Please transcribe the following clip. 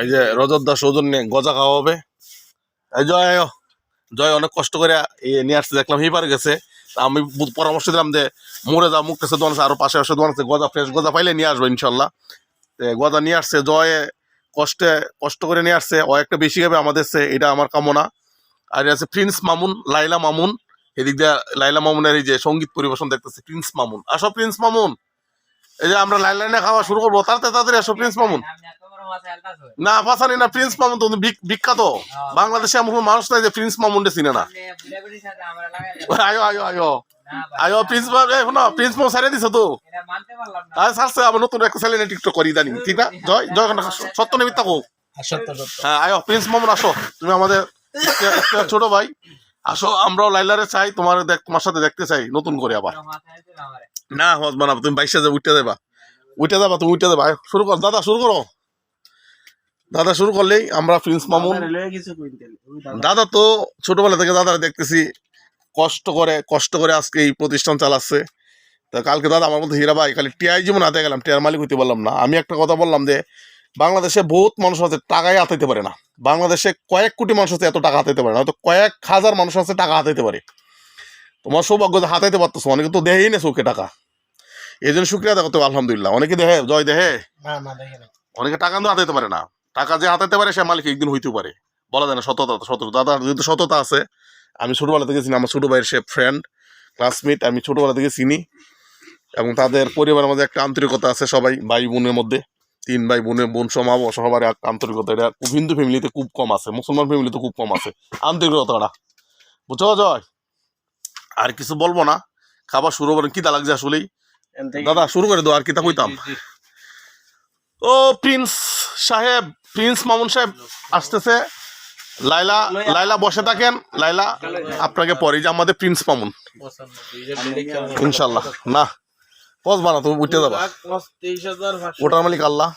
এই যে রজত দাস ওজন নিয়ে গজা খাওয়া হবে। এই জয় আয়। জয় অনেক কষ্ট করে এ নিয়ে আসছে দেখলাম হিপার গেছে। আমি পরামর্শ দিলাম যে মরে যা মুখ কাছে দোকান আছে আরও পাশে পাশে দোকান আছে গজা ফ্রেশ গজা পাইলে নিয়ে আসব ইনশাল্লাহ। গজা নিয়ে আসছে জয় কষ্টে কষ্ট করে নিয়ে আসছে ও একটা বেশি খাবে আমাদের সে এটা আমার কামনা। আর আছে প্রিন্স মামুন লাইলা মামুন। এদিক দিয়ে লাইলা মামুনের এই যে সংগীত পরিবেশন দেখতেছে প্রিন্স মামুন। আসো প্রিন্স মামুন। এই যে আমরা লাইন লাইনে খাওয়া শুরু করব তাড়াতাড়ি তাড়াতাড়ি আসো প্রিন্স মামুন না পাশানি না প্রিন্স মামুন তো বিখ্যাত। বাংলাদেশে এমন মানুষ নাই যে প্রিন্স মামুনটা চিনে না। আয়ো আয়ো আয়ো। আয়ো প্রিন্স মামুন প্রিন্স মামুন সারিয়ে দিছো তো। আরে সারছে আমার নতুন একটা চ্যানেলে টিকটক করি ইদানিং ঠিক না? জয় জয় সত্য মিথ্যা কো হ্যাঁ আয়ো প্রিন্স মামুন আসো। তুমি আমাদের ছোট ভাই। আসো আমরাও লাইলারে চাই তোমার দেখ তোমার সাথে দেখতে চাই নতুন করে আবার। না হজ বানাবো তুমি বাইশে যাবে উঠতে দেবা উঠে যাবা তুমি উঠে দেবা শুরু কর দাদা শুরু করো। দাদা শুরু করলেই আমরা প্রিন্স মামুন। দাদা। তো ছোটবেলা থেকে দাদা দেখতেছি কষ্ট করে কষ্ট করে আজকে এই প্রতিষ্ঠান চালাচ্ছে। তা কালকে দাদা আমার মধ্যে হীরা ভাই খালি টিআই জীবন হাতে গেলাম টিআর মালিক হইতে পারলাম না। আমি একটা কথা বললাম যে বাংলাদেশে বহুত মানুষ আছে টাকাই হাতাইতে পারে না। বাংলাদেশে কয়েক কোটি মানুষ আছে এত টাকা হাতাইতে পারে না। হয়তো কয়েক হাজার মানুষ আছে টাকা হাতাইতে পারে। তোমার সৌভাগ্য যে হাতাইতে পারতেছো অনেকে তো দেহেই না চোখে টাকা। এই জন্য শুক্রিয়া দেখো তো আলহামদুলিল্লাহ। অনেকে দেহে জয় দেহে? অনেকে টাকা কিন্তু হাতাইতে পারে না। টাকা যে হাতাইতে পারে সে মালিক একদিন হইতেও পারে। বলা যায় না সততা সততা। দাদা যেহেতু সততা আছে আমি ছোটবেলা থেকে চিনি আমার ছোট ভাইয়ের সে ফ্রেন্ড ক্লাসমেট আমি ছোটবেলা থেকে চিনি। এবং তাদের পরিবারের মধ্যে একটা আন্তরিকতা আছে সবাই ভাই বোনের মধ্যে। তিন ভাই বোনের বোন সমাব সবার আন্তরিকতা। এটা হিন্দু ফ্যামিলিতে খুব কম আছে মুসলমান ফ্যামিলিতে খুব কম আছে। আন্তরিকতাটা। বুঝছ জয় আর কিছু বলব না। খাবার শুরু করেন কিতা লাগছে আসলেই? দাদা শুরু করে দাও আর কিতা কইতাম? ও প্রিন্স সাহেব প্রিন্স মামুন সাহেব আসতেছে। লাইলা লাইলা বসে থাকেন। লাইলা আপনাকে পরে যে আমাদের প্রিন্স মামুন। ইনশাল্লাহ। না পজ বানা তুমি উঠে যাবা। ওটার মালিক আল্লাহ।